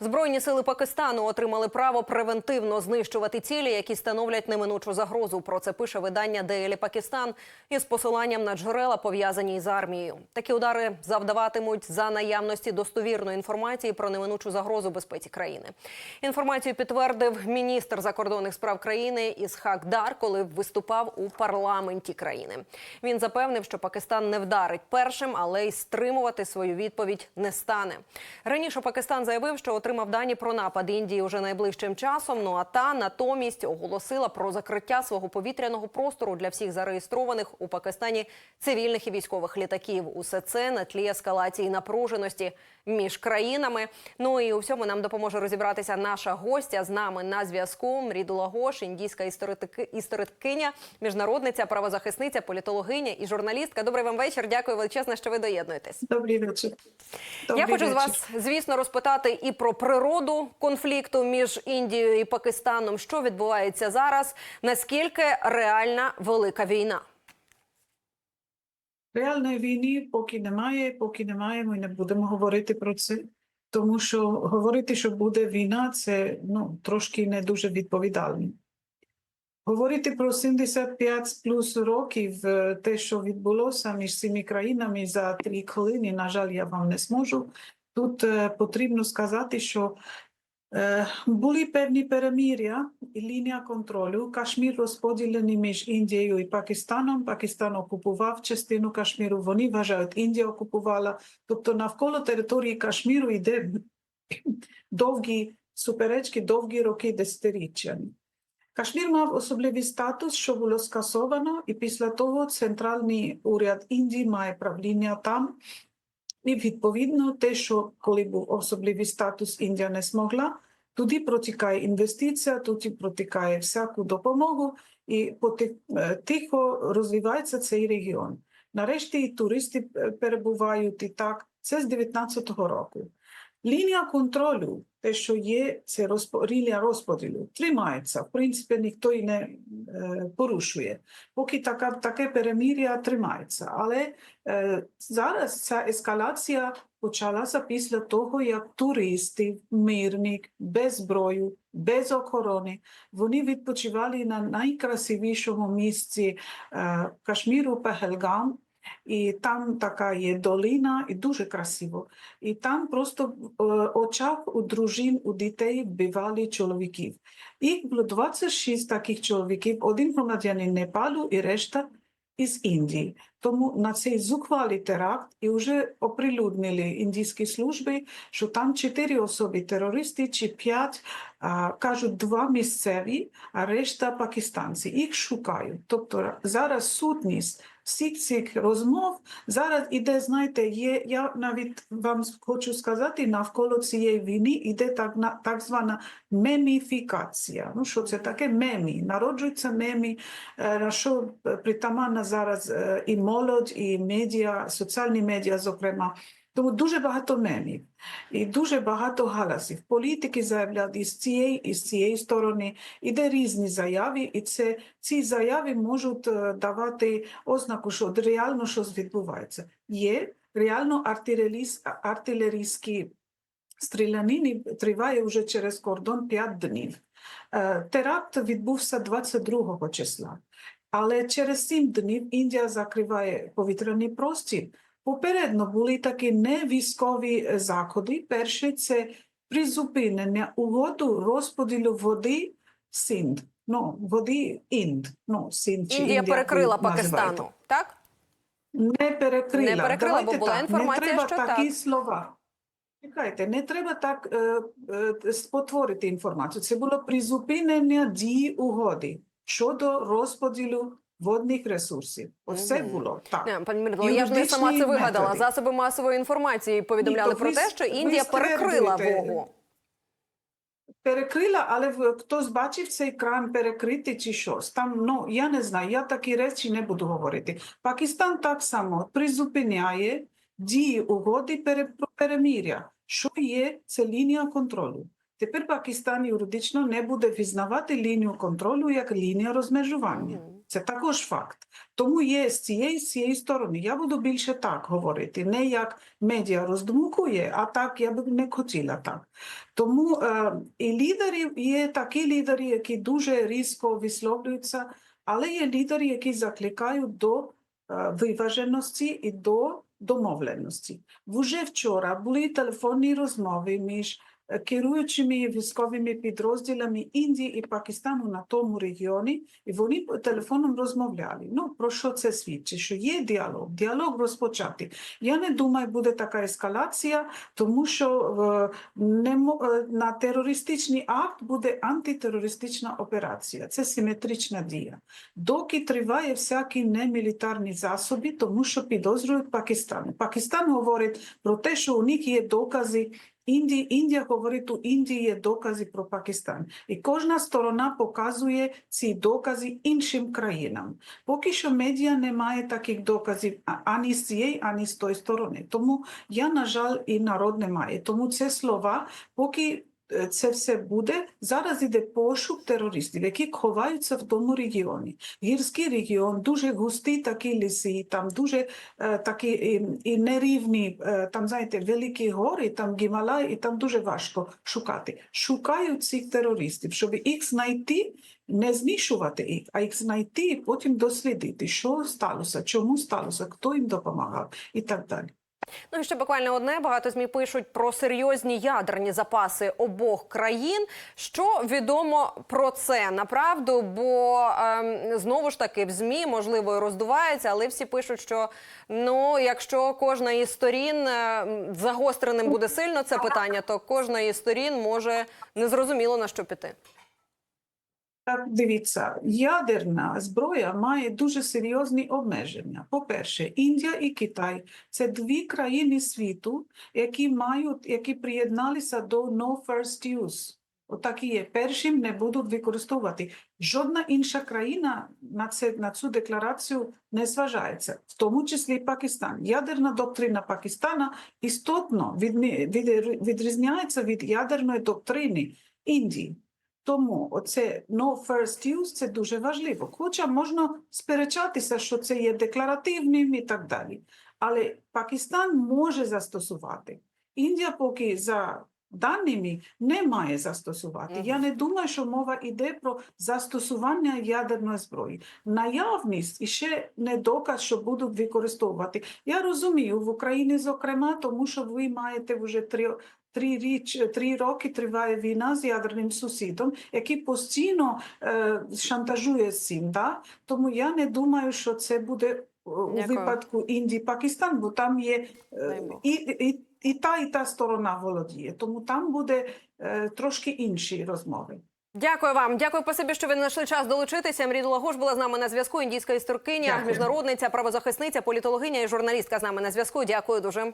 Збройні сили Пакистану отримали право превентивно знищувати цілі, які становлять неминучу загрозу. Про це пише видання Дейлі Пакистан із посиланням на джерела, пов'язані із армією. Такі удари завдаватимуть за наявності достовірної інформації про неминучу загрозу безпеці країни. Інформацію підтвердив міністр закордонних справ країни Ісхак Дар, коли виступав у парламенті країни. Він запевнив, що Пакистан не вдарить першим, але й стримувати свою відповідь не стане. Раніше Пакистан заявив, що отримав дані про напад Індії уже найближчим часом. Ну а та натомість оголосила про закриття свого повітряного простору для всіх зареєстрованих у Пакистані цивільних і військових літаків. Усе це на тлі ескалації напруженості між країнами. Ну і у всьому нам допоможе розібратися наша гостя з нами на зв'язку. Мрідула Гош, індійська історики- історикиня, міжнародниця, правозахисниця, політологиня і журналістка. Добрий вам вечір. Дякую величезно, що ви доєднуєтесь. Добрий вечір. Добрий Я хочу з вас, звісно, розпитати і про природу конфлікту між Індією і Пакистаном. Що відбувається зараз? Наскільки реальна велика війна? Реальної війни поки немає, поки немає, ми не будемо говорити про це. Тому що говорити, що буде війна, це ну, трошки не дуже відповідально. Говорити про 75 плюс років, е, те, що відбулося між цими країнами за три хвилини, на жаль, я вам не зможу. Тут е, потрібно сказати, що Е, Були певні перемир'я і лінія контролю. Кашмір розподілений між Індією і Пакистаном. Пакистан окупував частину Кашміру. Вони вважають, Індія окупувала. Тобто навколо території Кашміру йде довгі суперечки, довгі роки десятиріччями. Кашмір мав особливий статус, що було скасовано, і після того центральний уряд Індії має правління там. І відповідно те, що коли був особливий статус, Індія не змогла, туди протікає інвестиція, туди протікає всяку допомогу, і е, тихо розвивається цей регіон. Нарешті і туристи е, перебувають і так. Це з 19-го року. Лінія контролю, те, що є, це розпо- лінія розподілу, тримається. В принципі, ніхто і не порушує. Поки така, таке перемир'я тримається. Але е, зараз ця ескалація почалася після того, як туристи, мирник, без зброю, без охорони, вони відпочивали на найкрасивішому місці е, Кашміру Пехельгам. І там така є долина, і дуже красиво. І там просто в е, очах у дружин, у дітей вбивали чоловіків. Їх було 26 таких чоловіків, один громадянин Непалу і решта із Індії. Тому на цей зухвалий теракт і вже оприлюднили індійські служби, що там чотири особи терористи чи п'ять, кажуть, два місцеві, а решта пакистанці. Їх шукають. Тобто зараз сутність всіх цих розмов зараз іде, знаєте, є, я навіть вам хочу сказати, навколо цієї війни іде так, на- так звана меміфікація. Ну, що це таке мемі? Народжуються мемі, е, на що притаманна зараз е, і молодь, і медіа, соціальні медіа, зокрема. Тому дуже багато мемів і дуже багато галасів. Політики заявляють із цієї, і з цієї сторони. Іде різні заяви, і це, ці заяви можуть е, давати ознаку, що реально щось відбувається. Є реально артилерійські стрілянини триває вже через кордон 5 днів. Е, Теракт відбувся 22 числа. Але через 7 днів Індія закриває повітряний простір. Попередньо були такі невійськові е, заходи. Перший це призупинення угоду розподілу води Синд. Ну, води Інд. Ну, Синд чи Індія перекрила. Пакистану, так? Не перекрила. Не перекрила, бо була так, інформація, не треба що такі так. слова. Чекайте, не треба так е, е, спотворити інформацію. Це було призупинення дії угоди щодо розподілу водних ресурсів. Ось це Мгм. було так. Не, пані Мирдало, я ж не сама це вигадала. методи. Засоби масової інформації повідомляли Ні, про ви те, що Індія перекрила. Вогу. Перекрила, але хтось бачив цей кран перекритий чи щось. Там, ну, я не знаю, я такі речі не буду говорити. Пакистан так само призупиняє дії угоди перемир'я. Що є? Це лінія контролю. Тепер Пакистан юридично не буде визнавати лінію контролю як лінію розмежування. Це також факт. Тому є з цієї, з цієї сторони. Я буду більше так говорити, не як медіа роздмукує, а так я б не хотіла так. Тому е, і лідерів є такі лідери, які дуже різко висловлюються, але є лідери, які закликають до е, виваженості і до домовленості. Вже вчора були телефонні розмови між керуючими військовими підрозділами Індії і Пакистану на тому регіоні, і вони телефоном розмовляли. Ну, про що це свідчить? Що є діалог, діалог розпочатий. Я не думаю, буде така ескалація, тому що е, не, е, на терористичний акт буде антитерористична операція. Це симетрична дія. Доки триває всякі немілітарні засоби, тому що підозрюють Пакистан. Пакистан говорить про те, що у них є докази. Індії, Індія говорить, у Індії є докази про Пакистан. І кожна сторона показує ці докази іншим країнам. Поки що медіа не має таких доказів ані з цієї, ані з тої сторони. Тому я, на жаль, і народ не має. Тому це слова, поки це все буде, зараз іде пошук терористів, які ховаються в тому регіоні. Гірський регіон, дуже густі такі ліси, там дуже е, такі і, і нерівні, е, там, знаєте, великі гори, там Гімалай, і там дуже важко шукати. Шукають цих терористів, щоб їх знайти, не знищувати їх, а їх знайти і потім дослідити, що сталося, чому сталося, хто їм допомагав і так далі. Ну і ще буквально одне. Багато змі пишуть про серйозні ядерні запаси обох країн. Що відомо про це направду? Бо ем, знову ж таки в змі можливо і роздувається, але всі пишуть, що ну якщо кожна із сторін е, загостреним буде сильно це питання, то кожна із сторін може незрозуміло на що піти. Дивіться, ядерна зброя має дуже серйозні обмеження. По-перше, Індія і Китай це дві країни світу, які мають, які приєдналися до No First Use. Отакі є. Першим не будуть використовувати. Жодна інша країна на, це, на цю декларацію не зважається, в тому числі і Пакистан. Ядерна доктрина Пакистана істотно відмі- від, відрізняється від ядерної доктрини Індії. Тому оце no first use – це дуже важливо. Хоча можна сперечатися, що це є декларативним і так далі. Але Пакистан може застосувати. Індія поки за даними не має застосувати. Мгм. Я не думаю, що мова йде про застосування ядерної зброї. Наявність і ще не доказ, що будуть використовувати. Я розумію, в Україні, зокрема, тому що ви маєте вже три Три, річ, три роки триває війна з ядерним сусідом, який постійно е, шантажує цим. Да? Тому я не думаю, що це буде е, у Дякую. випадку Індії, Пакистан, бо там є е, і, і, і та, і та сторона володіє. Тому там буде е, трошки інші розмови. Дякую вам. Дякую по собі, що ви знайшли час долучитися. Мрій Лагуш була з нами на зв'язку. Індійська історикиня, міжнародниця, правозахисниця, політологиня і журналістка з нами на зв'язку. Дякую дуже.